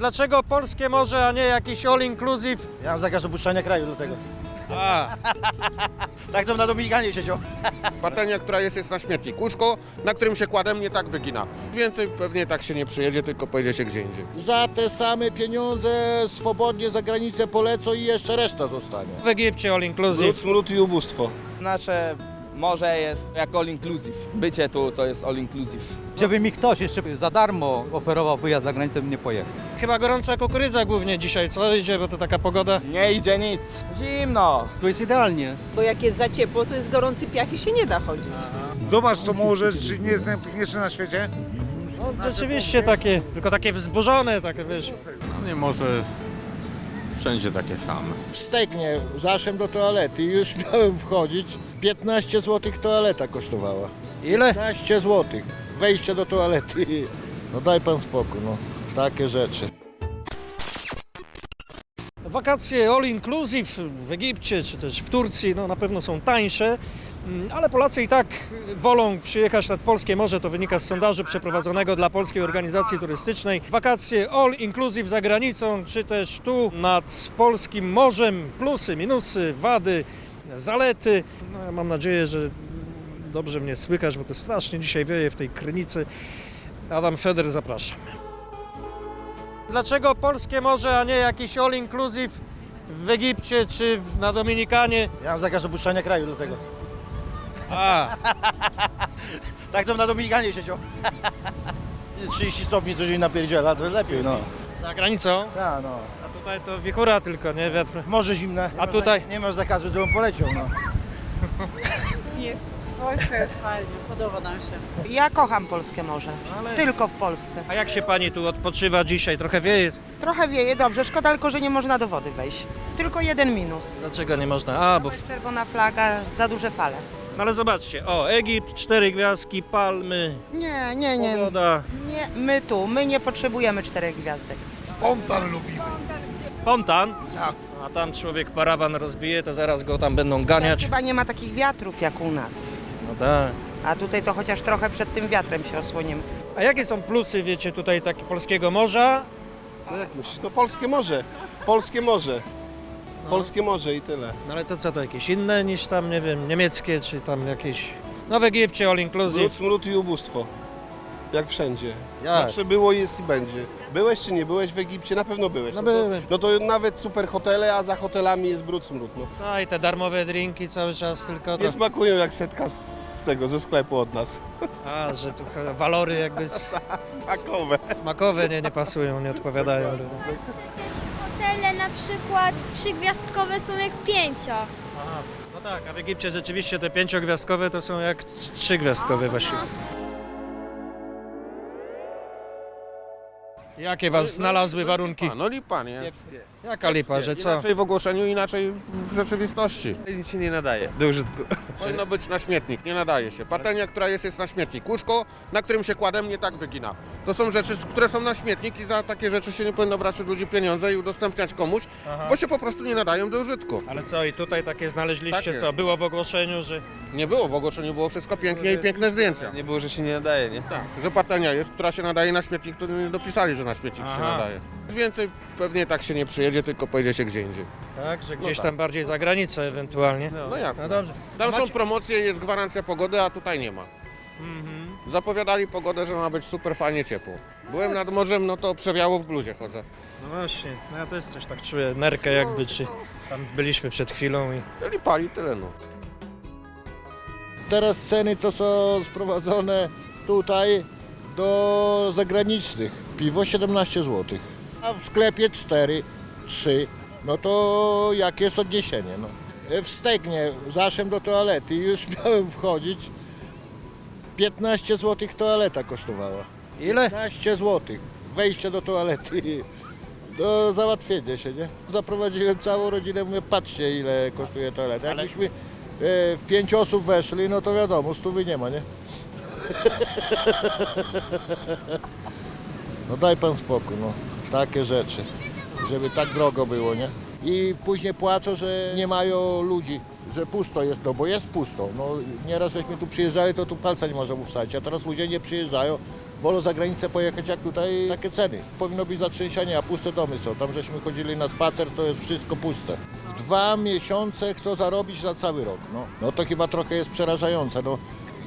Dlaczego polskie morze, a nie jakiś all inclusive? Ja mam zakaz opuszczania kraju dlatego. A, Tak to na Dominikanie siedział. Patelnia, która jest, jest na śmietnik. Łóżko, na którym się kładem, nie tak wygina. Więcej pewnie tak się nie przyjedzie, tylko pojedzie się gdzie indziej. Za te same pieniądze swobodnie za granicę polecą i jeszcze reszta zostanie. w Egipcie all inclusive. smród i ubóstwo. Nasze morze jest jak all inclusive. Bycie tu to jest all inclusive. Żeby mi ktoś jeszcze za darmo oferował wyjazd za granicę, bym nie pojechał. Chyba gorąca kukurydza głównie dzisiaj, co idzie, bo to taka pogoda. Nie idzie nic. Zimno. Tu jest idealnie. Bo jak jest za ciepło, to jest gorący piach i się nie da chodzić. Zobacz co morze, czy nie jest najpiękniejsze na świecie? No, rzeczywiście takie, tylko takie wzburzone, takie wiesz. Nie może wszędzie takie same. Stegnie zaszłem do toalety i już miałem wchodzić. 15 zł toaleta kosztowała. Ile? 15 zł. Wejście do toalety. No daj pan spokój, no. Takie rzeczy. Wakacje all inclusive w Egipcie czy też w Turcji no, na pewno są tańsze, mm, ale Polacy i tak wolą przyjechać nad polskie morze. To wynika z sondażu przeprowadzonego dla Polskiej Organizacji Turystycznej. Wakacje all inclusive za granicą, czy też tu nad polskim morzem. Plusy, minusy, wady, zalety. No, ja mam nadzieję, że dobrze mnie słychać, bo to strasznie dzisiaj wieje w tej krynicy. Adam Feder, zapraszam. Dlaczego polskie morze, a nie jakiś all inclusive w Egipcie czy w- na Dominikanie? Ja mam zakaz opuszczania kraju dlatego. A, Tak to na Dominikanie siedział. 30 stopni mi napierdziela, to lepiej no. za granicą? Tak no. Tutaj to wichura tylko, nie wiatr. Morze zimne. Nie A masz tutaj? Nie masz zakazu, to bym poleciał no. Jest swojsko, jest fajnie, podoba nam się. Ja kocham polskie morze. Ale... Tylko w Polskę. A jak się pani tu odpoczywa dzisiaj? Trochę wieje. Trochę wieje, dobrze, szkoda tylko, że nie można do wody wejść. Tylko jeden minus. Dlaczego nie można? A, bo... Bo czerwona flaga, za duże fale. No ale zobaczcie, o, Egipt, cztery gwiazdki, palmy, Nie, nie, nie. pogoda, nie. My tu, my nie potrzebujemy czterech gwiazdek. Spontan lubimy. spontan. A tam człowiek parawan rozbije, to zaraz go tam będą ganiać. Chyba nie ma takich wiatrów jak u nas. No tak. A tutaj to chociaż trochę przed tym wiatrem się osłonimy. A jakie są plusy, wiecie, tutaj tak polskiego morza? No jak myślisz? No polskie morze. Polskie morze. Polskie morze i tyle. No ale to co, to jakieś inne niż tam, nie wiem, niemieckie, czy tam jakieś... No w Egipcie all Smród, inclusive. smród i ubóstwo. Jak wszędzie. Jak? Zawsze było, jest i będzie. Byłeś czy nie byłeś w Egipcie? Na pewno byłeś. No to, byłem. no to nawet super hotele, a za hotelami jest brud smród. No. No i te darmowe drinki cały czas tylko... Nie To... smakują jak setka z tego, ze sklepu od nas. A, że tu walory jakby s- Smakowe. smakowe nie, nie pasują, nie odpowiadają. Hotele na przykład trzygwiazdkowe są jak pięcio. Aha, no tak, a w Egipcie rzeczywiście te pięciogwiazdkowe to są jak trz- trzygwiazdkowe właściwie. Jakie was znalazły warunki? A, no lipa, nie? Jaka lipa, że co? Inaczej w ogłoszeniu, inaczej w rzeczywistości. Nic się nie nadaje do użytku. Powinno być na śmietnik, nie nadaje się. Patelnia, która jest, jest na śmietnik. Łóżko, na którym się kładem, nie tak wygina. To są rzeczy, które są na śmietnik i za takie rzeczy się nie powinno brać od ludzi pieniądze i udostępniać komuś, Aha. bo się po prostu nie nadają do użytku. Ale co, i tutaj takie znaleźliście, Tak jest. co? Było w ogłoszeniu, że... Nie było w ogłoszeniu, było wszystko pięknie i piękne zdjęcia. Nie było, że się nie nadaje, nie? Tak, że patelnia jest, która się nadaje na śmietnik, to nie dopisali, że na się Aha. nadaje. Więcej pewnie tak się nie przyjedzie, tylko pojedzie się gdzie indziej. Tak, że gdzieś tak. tam bardziej za granicę ewentualnie. No jasne. No dobrze. Tam są Macie- promocje, jest gwarancja pogody, a tutaj nie ma. Mhm. Zapowiadali pogodę, że ma być super fajnie ciepło. Byłem nad morzem, no to przewiało w bluzie chodzę. No właśnie, no ja też coś tak czuję, nerkę jakby, czy tam byliśmy przed chwilą i... I pali tyle no. Teraz ceny to są sprowadzone tutaj do zagranicznych. Piwo 17 zł. A w sklepie 4, 3. No to jakie jest odniesienie? No. W Stegnie zaszłem do toalety i już miałem wchodzić. 15 zł toaleta kosztowała. Ile? 15 zł. Wejście do toalety. Do załatwienia się, nie? Zaprowadziłem całą rodzinę, mówię, patrzcie ile kosztuje toaleta. Jakbyśmy e, w pięć osób weszli, no to wiadomo, stówy nie ma, nie? No daj pan spokój, no. Takie rzeczy. Żeby tak drogo było, nie? I później płaczą, że nie mają ludzi, że pusto jest, no bo jest pusto. No nieraz żeśmy tu przyjeżdżali, to tu palca nie można wstać, a teraz ludzie nie przyjeżdżają, wolą za granicę pojechać jak tutaj takie ceny. Powinno być zatrzęsienie, a puste domy są. Tam żeśmy chodzili na spacer, to jest wszystko puste. W dwa miesiące chcą zarobić na cały rok. No, no to chyba trochę jest przerażające. No,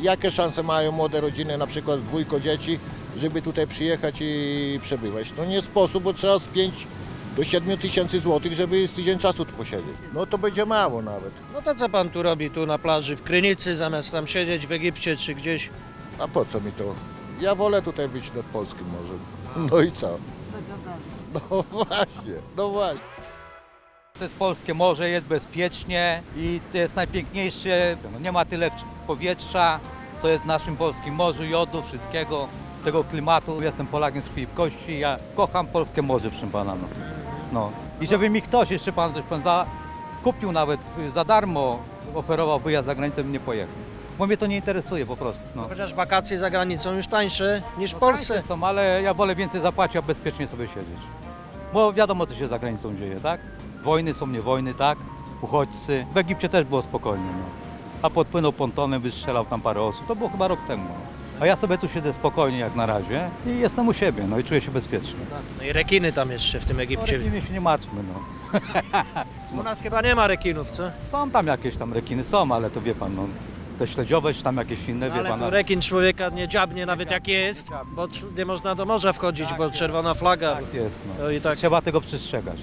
jakie szanse mają młode rodziny, na przykład dwójko dzieci, żeby tutaj przyjechać i przebywać? No nie sposób, bo trzeba z 5 do 7 tysięcy złotych, żeby z tydzień czasu tu posiedzieć. No to będzie mało nawet. No to co pan tu robi tu na plaży w Krynicy, zamiast tam siedzieć w Egipcie czy gdzieś? A po co mi to? Ja wolę tutaj być nad polskim morzem. No i co? No właśnie, no właśnie. To jest polskie morze, jest bezpiecznie i to jest najpiękniejsze. No nie ma tyle powietrza, co jest w naszym polskim morzu, jodu, wszystkiego, tego klimatu. Jestem Polakiem z krwi i kości, ja kocham polskie morze, proszę pana. No. No. I żeby mi ktoś, jeszcze pan coś pan za, kupił nawet za darmo, oferował wyjazd za granicę, bym nie pojechał. Bo mnie to nie interesuje po prostu. No. Chociaż wakacje za granicą już tańsze niż w Polsce. Tańsze Są, ale ja wolę więcej zapłacić, a bezpiecznie sobie siedzieć. Bo wiadomo, co się za granicą dzieje, tak? Wojny są nie wojny, tak? Uchodźcy. W Egipcie też było spokojnie, no. A podpłynął pontonem, wystrzelał tam parę osób. To było chyba rok temu. A ja sobie tu siedzę spokojnie jak na razie i jestem u siebie, no i czuję się bezpiecznie. No i rekiny tam jeszcze w tym No, Egipcie. rekiny się nie martwmy, no. U nas chyba nie ma rekinów, co? Są tam jakieś tam rekiny, są, ale to wie pan, no. Te śledziowe czy tam jakieś inne, No, wie ale pan. tu rekin człowieka nie dziabnie nawet jak jest, bo nie można do morza wchodzić, bo czerwona flaga. Tak jest, no. I tak. Trzeba tego przestrzegać.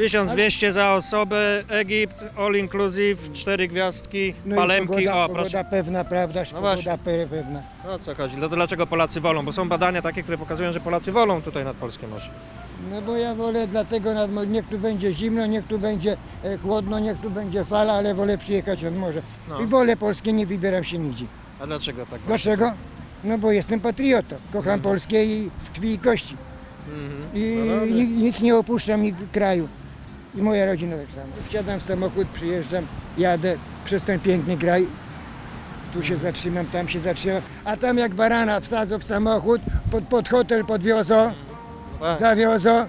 1200 za osobę, Egipt, all inclusive, cztery gwiazdki, palemki, o proszę. pewna, prawda? No właśnie. pewna. No o co chodzi? No to dlaczego Polacy wolą? Bo są badania takie, które pokazują, że Polacy wolą tutaj nad Polskie Morze. No bo ja wolę dlatego, nad, mo- niech tu będzie zimno, niech tu będzie e, chłodno, niech tu będzie fala, ale wolę przyjechać od morza. No. I wolę Polskie, nie wybieram się nigdzie. A dlaczego tak? Dlaczego? No bo jestem patriotą. Kocham Polskie i z krwi i kości. Mhm. I No ni- nic nie opuszczam i kraju. I moja rodzina tak samo. Wsiadam w samochód, przyjeżdżam, jadę przez ten piękny kraj. Tu się zatrzymam, tam się zatrzymam. A tam jak barana wsadzą w samochód, pod, pod hotel podwiozą, Tak. zawiozą.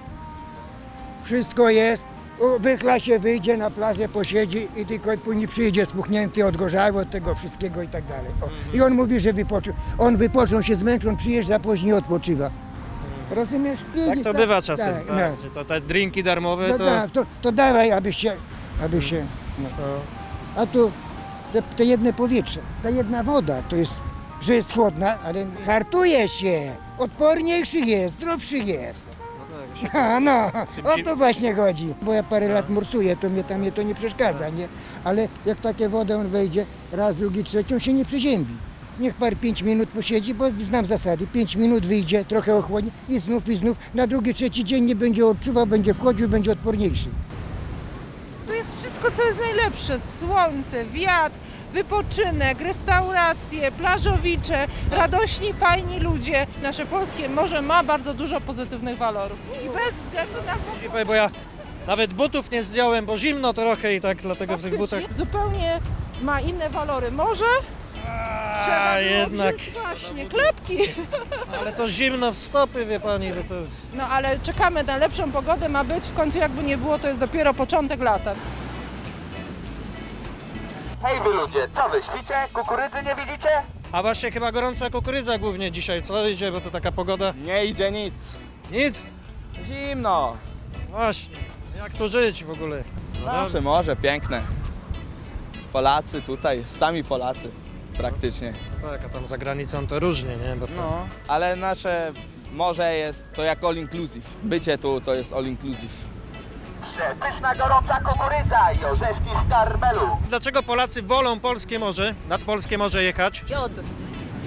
Wszystko jest. U- Wychla się, wyjdzie na plażę, posiedzi i tylko później przyjdzie spuchnięty, odgorzały od tego wszystkiego i tak dalej. O. I on mówi, że wypoczął. On wypoczął się zmęczył, on przyjeżdża, później odpoczywa. Rozumiesz? Tak to bywa czasem. tak, Tak, no. że to te drinki darmowe No to... tak, to, to dawaj, aby się, aby się. No. A tu te, te jedne powietrze, ta jedna woda, to jest, że jest chłodna, ale hartuje się, odporniejszy jest, zdrowszy jest. A no, o to właśnie chodzi. Bo ja parę lat morsuję, to mnie, tam mnie to nie przeszkadza, nie? Ale jak takie wodę on wejdzie, raz, drugi, trzeci, on się nie przeziębi. Niech par pięć minut posiedzi, bo znam zasady. Pięć minut wyjdzie, trochę ochłodnie i znów, i znów. Na drugi, trzeci dzień nie będzie odczuwał, będzie wchodził, będzie odporniejszy. Tu jest wszystko, co jest najlepsze. Słońce, wiatr, wypoczynek, restauracje, plażowicze, radośni, fajni ludzie. Nasze polskie morze ma bardzo dużo pozytywnych walorów. I bez względu na powiem, Bo ja nawet butów nie zdjąłem, bo zimno trochę i tak dlatego w tych butach... Zupełnie ma inne walory morze. Trzeba A było jednak, wziąć Właśnie, klepki. ale to zimno w stopy, wie pani, no to... No ale czekamy na lepszą pogodę, ma być. W końcu jakby nie było, to jest dopiero początek lata. Hej wy ludzie, co wy śpicie? Kukurydzy nie widzicie? A właśnie chyba gorąca kukurydza głównie dzisiaj, co idzie, bo to taka pogoda... Nie idzie nic. Nic? Zimno. Właśnie, jak tu żyć w ogóle? No Nasze morze piękne. Polacy tutaj, sami Polacy praktycznie. Tak, a tam za granicą to różnie, nie? Bo to... No, ale nasze morze jest to jak all inclusive. Bycie tu to jest all inclusive. Pyszna gorąca kukurydza i orzeszki w karmelu. Dlaczego Polacy wolą polskie morze, nad polskie morze jechać? Jod.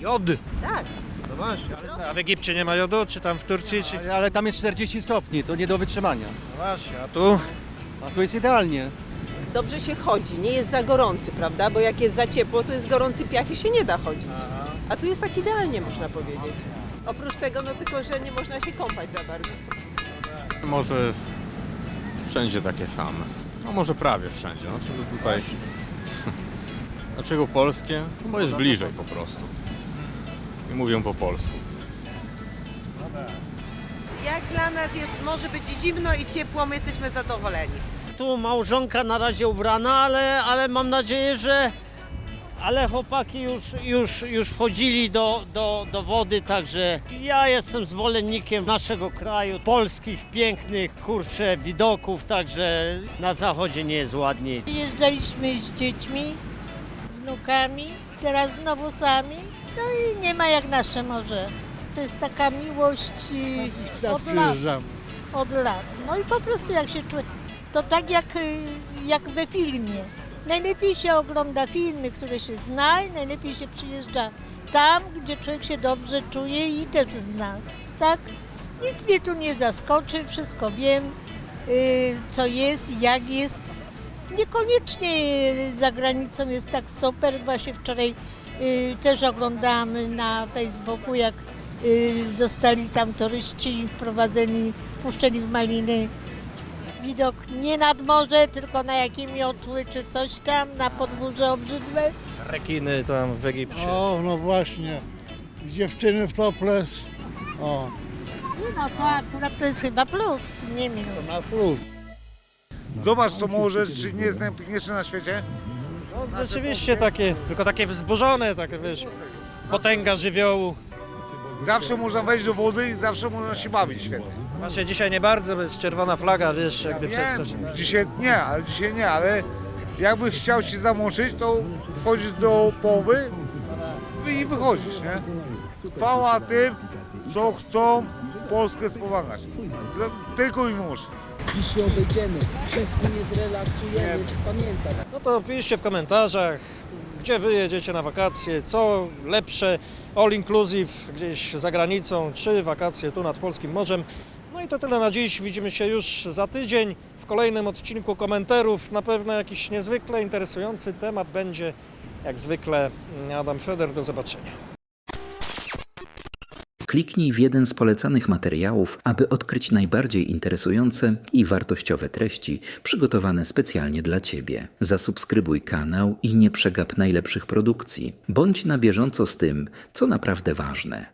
Jod. Tak. No właśnie, ale a w Egipcie nie ma jodu, czy tam w Turcji, czy... Ale tam jest 40 stopni, to nie do wytrzymania. No właśnie, a tu... A tu jest idealnie. Dobrze się chodzi, nie jest za gorący, prawda? Bo jak jest za ciepło, to jest gorący piach i się nie da chodzić. A tu jest tak idealnie, można powiedzieć. Oprócz tego, no tylko, że nie można się kąpać za bardzo. Może wszędzie takie same. No może prawie wszędzie. Dlaczego tutaj... Dlaczego polskie? No bo jest bliżej po prostu. I mówią po polsku. Jak dla nas jest, może być zimno i ciepło, my jesteśmy zadowoleni. Tu małżonka na razie ubrana, ale, ale mam nadzieję, że ale chłopaki już, już, już wchodzili do, do, do wody, także ja jestem zwolennikiem naszego kraju, polskich, pięknych, kurczę, widoków, także na zachodzie nie jest ładniej. Jeżdżaliśmy z dziećmi, z wnukami, teraz znowu sami. No i nie ma jak nasze morze. To jest taka miłość y, od lat. Od lat. No i po prostu jak się czuje, to tak jak, y, jak we filmie. Najlepiej się ogląda filmy, które się zna i najlepiej się przyjeżdża tam, gdzie człowiek się dobrze czuje i też zna. Tak? Nic mnie tu nie zaskoczy, wszystko wiem, y, co jest, jak jest. Niekoniecznie za granicą jest tak super. Właśnie wczoraj y, też oglądałam na Facebooku, jak zostali tam turyści wprowadzeni, puszczeni w maliny. Widok nie nad morze, tylko na jakie miotły czy coś tam, na podwórze obrzydłe. Rekiny tam w Egipcie. O, no właśnie. Dziewczyny w toples. O, No to akurat to jest chyba plus, nie minus. na plus. Zobacz co może, czy nie jest najpiękniejsze na świecie? No, rzeczywiście takie, tylko takie wzburzone, takie wiesz, potęga żywiołu. Zawsze można wejść do wody i zawsze można się bawić świetnie. Właśnie dzisiaj nie bardzo, bo jest czerwona flaga, wiesz, jakby przez to. Nie, dzisiaj nie, ale dzisiaj nie, ale jakbyś chciał się zamoczyć, to wchodzisz do połowy i wychodzisz, nie? Chwała tym, co chcą Polskę wspomagać. Z- Tylko i wyłącznie. Dziś się obejdziemy, wszystko nie zrelaksujemy, pamiętaj. No to piszcie w komentarzach, gdzie wy jedziecie na wakacje, co lepsze, all inclusive gdzieś za granicą, czy wakacje tu nad Polskim Morzem. No i to tyle na dziś, widzimy się już za tydzień w kolejnym odcinku komentarów. Na pewno jakiś niezwykle interesujący temat będzie, jak zwykle Adam Feder, do zobaczenia. Kliknij w jeden z polecanych materiałów, aby odkryć najbardziej interesujące i wartościowe treści przygotowane specjalnie dla Ciebie. Zasubskrybuj kanał i nie przegap najlepszych produkcji. Bądź na bieżąco z tym, co naprawdę ważne.